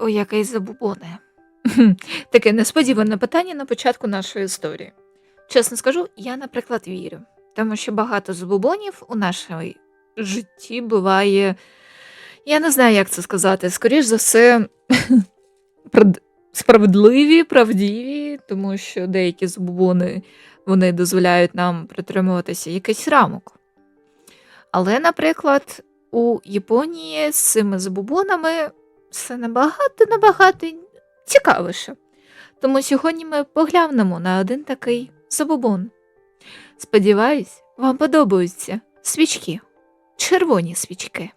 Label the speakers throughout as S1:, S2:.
S1: у якийсь забубони? Таке несподіване питання на початку нашої історії. Чесно скажу, я, наприклад, вірю, тому що багато забубонів у нашому житті буває. Я не знаю, як це сказати. Скоріш за все, справедливі, правдиві, тому що деякі забубони вони дозволяють нам притримуватися якихось рамок. Але, наприклад, у Японії з цими забубонами все набагато набагато цікавіше. Тому сьогодні ми поглянемо на один такий забубон. Сподіваюсь, вам подобаються свічки, червоні свічки.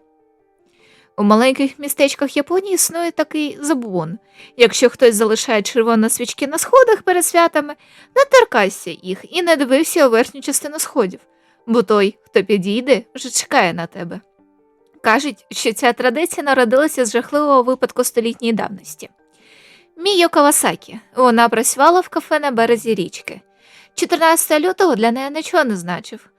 S1: У маленьких містечках Японії існує такий забубон. Якщо хтось залишає червоні свічки на сходах перед святами, не торкайся їх і не дивився у верхню частину сходів, бо той, хто підійде, вже чекає на тебе. Кажуть, що ця традиція народилася з жахливого випадку столітньої давності. Міо Кавасакі. Вона працювала в кафе на березі річки. 14 лютого для неї нічого не значив,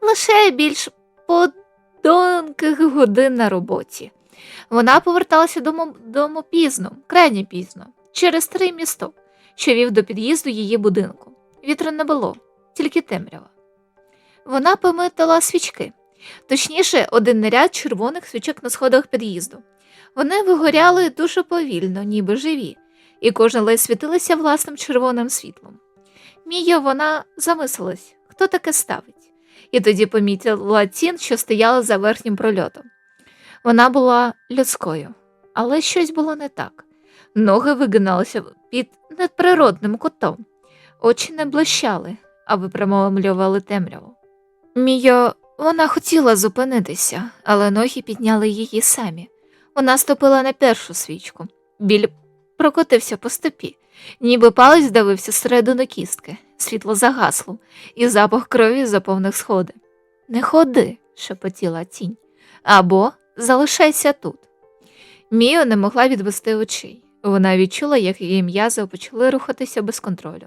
S1: лише більш подонких годин на роботі. Вона поверталася дому, дому пізно, крайні пізно, через три місто, що вів до під'їзду її будинку. Вітру не було, тільки темрява. Вона помитала свічки, точніше, один наряд червоних свічок на сходах під'їзду. Вони вигоряли дуже повільно, ніби живі, і кожна ледь світилася власним червоним світлом. Мія вона замислилась, хто таке ставить, і тоді помітила тін, що стояла за верхнім прольотом. Вона була людською, але щось було не так. Ноги вигиналися під надприродним кутом, очі не блищали, а випрямовували темряву. Мія, вона хотіла зупинитися, але ноги підняли її самі. Вона ступила на першу свічку. Біль прокотився по стопі, ніби палець здавився всередину кістки, світло загасло, і запах крові заповнив сходи. Не ходи, шепотіла тінь, або залишайся тут. Міо не могла відвести очей. Вона відчула, як її м'язи почали рухатися без контролю.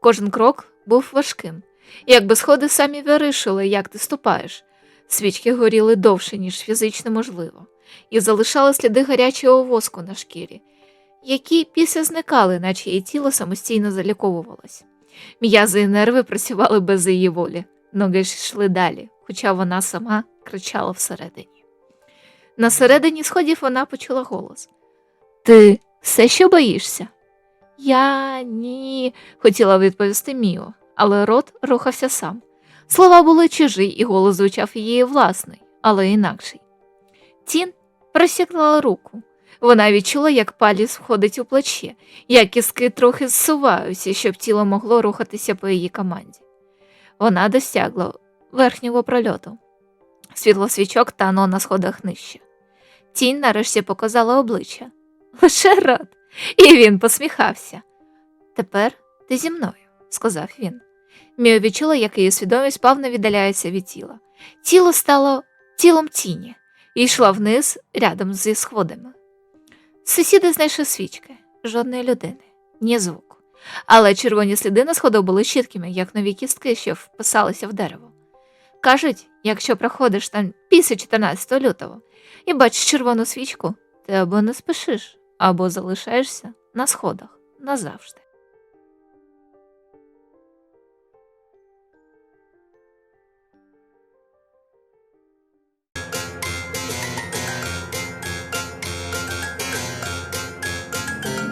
S1: Кожен крок був важким, якби сходи самі вирішили, як ти ступаєш. Свічки горіли довше, ніж фізично можливо, і залишали сліди гарячого воску на шкірі, які після зникали, наче її тіло самостійно заліковувалось. М'язи і нерви працювали без її волі, ноги ж йшли далі, хоча вона сама кричала всередині. На середині сходів вона почула голос Ти все ще боїшся? Я ні, хотіла відповісти Міо, але рот рухався сам. Слова були чужі, і голос звучав її власний, але інакший. Тін просікнула руку. Вона відчула, як паліс входить у плече, як кіски трохи зсуваються, щоб тіло могло рухатися по її команді. Вона досягла верхнього прольоту. Світло свічок тануло на сходах нижче. Тінь нарешті показала обличчя. Лише рот. І він посміхався. Тепер ти зі мною, сказав він. Міо відчула, як її свідомість плавно віддаляється від тіла. Тіло стало тілом тіні і йшла вниз рядом зі сходами. Сусіди знайшли свічки, жодної людини, ні звуку. Але червоні сліди на сходах були чіткими, як нові кістки, що вписалися в дерево. Кажуть, якщо проходиш там після 14 лютого і бачиш червону свічку, ти або не спішиш, або залишаєшся на сходах назавжди.